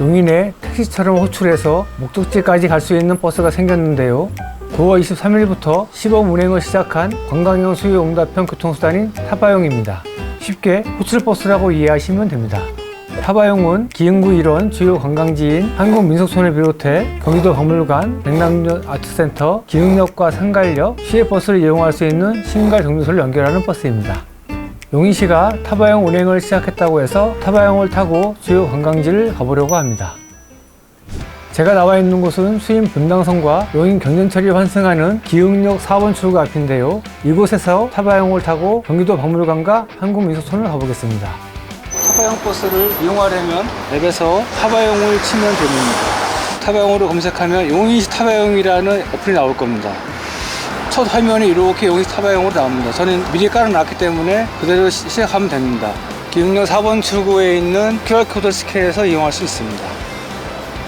용인에 택시처럼 호출해서 목적지까지 갈 수 있는 버스가 생겼는데요. 9월 23일부터 시범 운행을 시작한 관광형 수요 응답형 교통수단인 타바용입니다. 쉽게 호출버스라고 이해하시면 됩니다. 타바용은 기흥구 일원 주요 관광지인 한국민속촌을 비롯해 경기도 박물관, 백남역 아트센터, 기흥역과 상갈역, 시외버스를 이용할 수 있는 신갈 정류소를 연결하는 버스입니다. 용인시가 타바용 운행을 시작했다고 해서 타바용을 타고 주요 관광지를 가보려고 합니다. 제가 나와 있는 곳은 수인 분당선과 용인 경전철이 환승하는 기흥역 4번 출구 앞인데요. 이곳에서 타바용을 타고 경기도 박물관과 한국민속촌을 가보겠습니다. 타바용 버스를 이용하려면 앱에서 타바용을 치면 됩니다. 타바용으로 검색하면 용인시 타바용이라는 어플이 나올 겁니다. 첫 화면에 이렇게 용인시 타바용으로 나옵니다. 저는 미리 깔아놨기 때문에 그대로 시- 시작하면 됩니다. 기흥역 4번 출구에 있는 QR코드를 스캔해서 이용할 수 있습니다.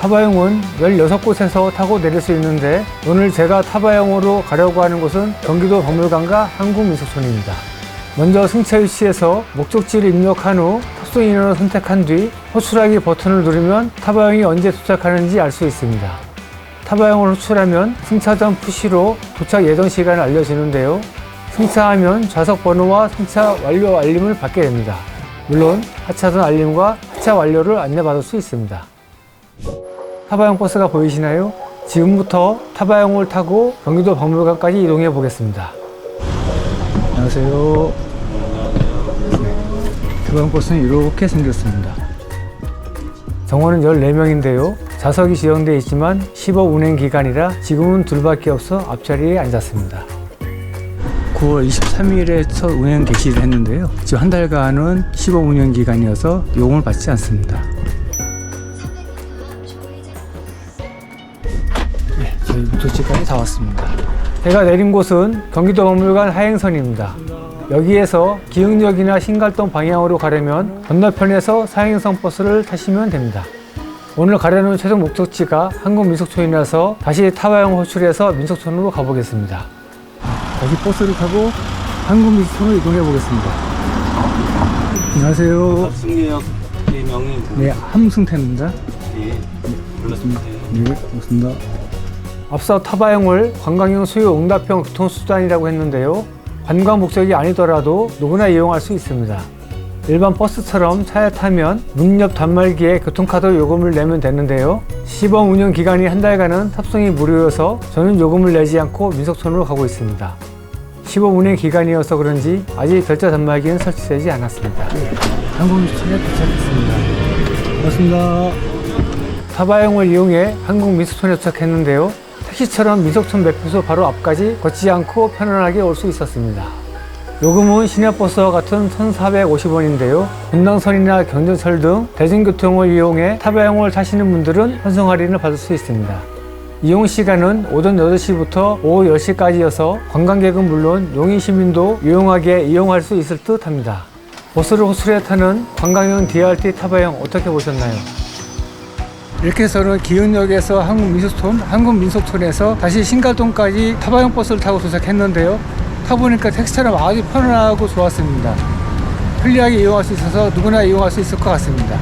타바용은 16곳에서 타고 내릴 수 있는데 오늘 제가 타바용으로 가려고 하는 곳은 경기도 박물관과 한국민속촌입니다. 먼저 승차 위치에서 목적지를 입력한 후 탑승 인원을 선택한 뒤 호출하기 버튼을 누르면 타바용이 언제 도착하는지 알 수 있습니다. 타바용을 호출하면 승차 전 푸시로 도착 예정 시간을 알려주는데요. 승차하면 좌석 번호와 승차 완료 알림을 받게 됩니다. 물론 하차전 알림과 하차 완료를 안내받을 수 있습니다. 타바용 버스가 보이시나요? 지금부터 타바용을 타고 경기도 박물관까지 이동해 보겠습니다. 안녕하세요. 네, 타바용 버스는 이렇게 생겼습니다. 정원은 14명인데요. 좌석이 지정되어 있지만 15 운행 기간이라 지금은 둘밖에 없어 앞자리에 앉았습니다. 9월 23일에 첫 운행 개시를 했는데요. 지금 한 달간은 15 운행 기간이어서 요금을 받지 않습니다. 네, 저희 목적지까지 다 왔습니다. 제가 내린 곳은 경기도 박물관 하행선입니다. 여기에서 기흥역이나 신갈동 방향으로 가려면 건너편에서 사행성 버스를 타시면 됩니다. 오늘 가려는 최종 목적지가 한국 민속촌이라서 다시 타바용 호출해서 민속촌으로 가보겠습니다. 다시 버스를 타고 한국 민속촌으로 이동해 보겠습니다. 안녕하세요. 승리역 4명이 네, 함승태입니다. 예, 불렀습니다. 네, 고맙습니다. 앞서 타바용을 관광형 수요 응답형 교통수단이라고 했는데요. 관광 목적이 아니더라도 누구나 이용할 수 있습니다. 일반 버스처럼 차에 타면 문옆 단말기에 교통카드 요금을 내면 되는데요. 시범 운영 기간이 한 달간은 탑승이 무료여서 저는 요금을 내지 않고 민속촌으로 가고 있습니다. 시범 운행 기간이어서 그런지 아직 결제 단말기는 설치되지 않았습니다. 한국민속촌에 도착했습니다. 반갑습니다. 타바용을 이용해 한국 민속촌에 도착했는데요. 택시처럼 민속촌 매표소 바로 앞까지 걷지 않고 편안하게 올 수 있었습니다. 요금은 시내버스와 같은 1,450원인데요. 분당선이나 경전철 등 대중교통을 이용해 타바용을 타시는 분들은 환승 할인을 받을 수 있습니다. 이용 시간은 오전 8시부터 오후 10시까지여서 관광객은 물론 용인 시민도 유용하게 이용할 수 있을 듯 합니다. 버스를 호출해 타는 관광형 DRT 타바용 어떻게 보셨나요? 이렇게 해서는 기흥역에서 한국민속촌, 한국민속촌에서 다시 신갈동까지 타바용 버스를 타고 도착했는데요. 타보니까 택시처럼 아주 편안하고 좋았습니다. 편리하게 이용할 수 있어서 누구나 이용할 수 있을 것 같습니다.